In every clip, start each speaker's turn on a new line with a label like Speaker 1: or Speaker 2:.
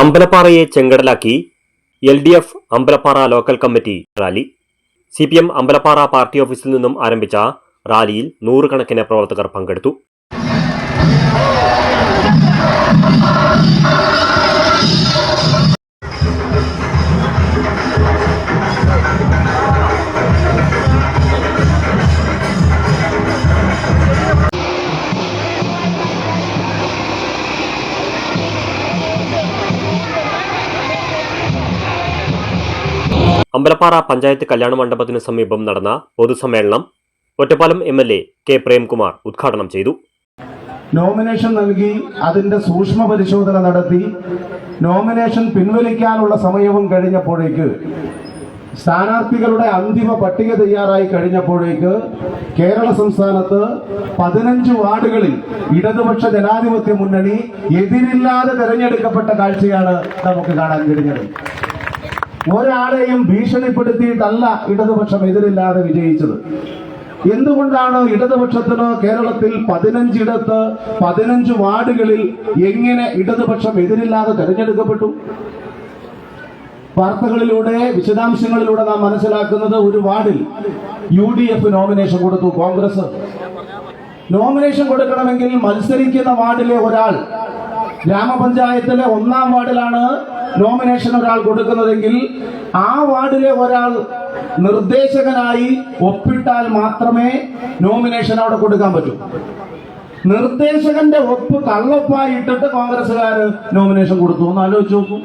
Speaker 1: അമ്പലപ്പാറയെ ചെങ്കടലാക്കി L D F Ambalappara local committee rally. C P M Ambalappara party ഓഫീസിൽ നിന്നും ആരംഭിച്ച റാലിയിൽ നൂറുകണക്കിന് പ്രവർത്തകർ പങ്കെടുത്തു. അമ്പലപ്പാറ പഞ്ചായത്ത് കല്യാണ മണ്ഡപത്തിന് സമീപം നടന്ന പൊതുസമ്മേളനം Ottapalam M L A K Premkumar ഉദ്ഘാടനം ചെയ്തു.
Speaker 2: നോമിനേഷൻ നൽകി അതിന്റെ സൂക്ഷ്മ പരിശോധന നടത്തി. നോമിനേഷൻ പിൻവലിക്കാനുള്ള സമയവും കഴിഞ്ഞപ്പോഴേക്ക് സ്ഥാനാർത്ഥികളുടെ അന്തിമ പട്ടിക തയ്യാറായി കഴിഞ്ഞപ്പോഴേക്ക് കേരള സംസ്ഥാനത്ത് പതിനഞ്ച് വാർഡുകളിൽ ഇടതുപക്ഷ ജനാധിപത്യ മുന്നണി എതിരില്ലാതെ തെരഞ്ഞെടുക്കപ്പെട്ട കാഴ്ചയാണ് നമുക്ക് കാണാൻ കഴിഞ്ഞത്. ഒരാളെയും ഭീഷണിപ്പെടുത്തിയിട്ടല്ല ഇടതുപക്ഷം എതിരില്ലാതെ വിജയിച്ചത്. എന്തുകൊണ്ടാണ് ഇടതുപക്ഷത്തിന് കേരളത്തിൽ പതിനഞ്ചിടത്ത് പതിനഞ്ച് വാർഡുകളിൽ എങ്ങനെ ഇടതുപക്ഷം എതിരില്ലാതെ തെരഞ്ഞെടുക്കപ്പെട്ടു? വാർത്തകളിലൂടെ വിശദാംശങ്ങളിലൂടെ നാം മനസ്സിലാക്കുന്നത് ഒരു വാർഡിൽ യു ഡി എഫ് നോമിനേഷൻ കൊടുത്തു കോൺഗ്രസ്. നോമിനേഷൻ കൊടുക്കണമെങ്കിൽ മത്സരിക്കുന്ന വാർഡിലെ ഒരാൾ ഗ്രാമപഞ്ചായത്തിലെ ഒന്നാം വാർഡിലാണ് നോമിനേഷൻ ഒരാൾ കൊടുക്കുന്നതെങ്കിൽ ആ വാർഡിലെ ഒരാൾ നിർദ്ദേശകനായി ഒപ്പിട്ടാൽ മാത്രമേ നോമിനേഷൻ അവിടെ കൊടുക്കാൻ പറ്റൂ. നിർദ്ദേശകന്റെ ഒപ്പ് കള്ളൊപ്പായി ഇട്ടിട്ട് കോൺഗ്രസ്സുകാർ നോമിനേഷൻ കൊടുത്തു. ഒന്ന് ആലോചിച്ച് നോക്കൂ.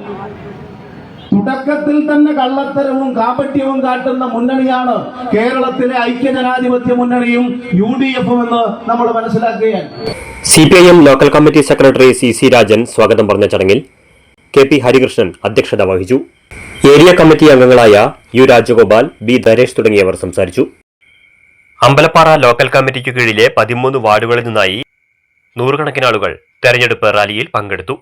Speaker 2: തുടക്കത്തിൽ തന്നെ കള്ളത്തരവും കാപട്യവും കാട്ടുന്ന മുന്നണിയാണ് കേരളത്തിലെ ഐക്യജനാധിപത്യ മുന്നണിയും യു ഡി എഫും എന്ന് നമ്മൾ മനസ്സിലാക്കുകയാണ്.
Speaker 1: C P I M local committee secretary C C Rajan സ്വാഗതം പറഞ്ഞ ചടങ്ങിൽ കെ പി ഹരികൃഷ്ണൻ അധ്യക്ഷത വഹിച്ചു. ഏരിയ കമ്മിറ്റി അംഗങ്ങളായ യു രാജഗോപാൽ ബി ധരേഷ് തുടങ്ങിയവർ സംസാരിച്ചു. അമ്പലപ്പാറ ലോക്കൽ കമ്മിറ്റിക്ക് കീഴിലെ പതിമൂന്ന് വാർഡുകളിൽ നിന്നായി നൂറുകണക്കിന് ആളുകൾ തെരഞ്ഞെടുപ്പ് റാലിയിൽ പങ്കെടുത്തു.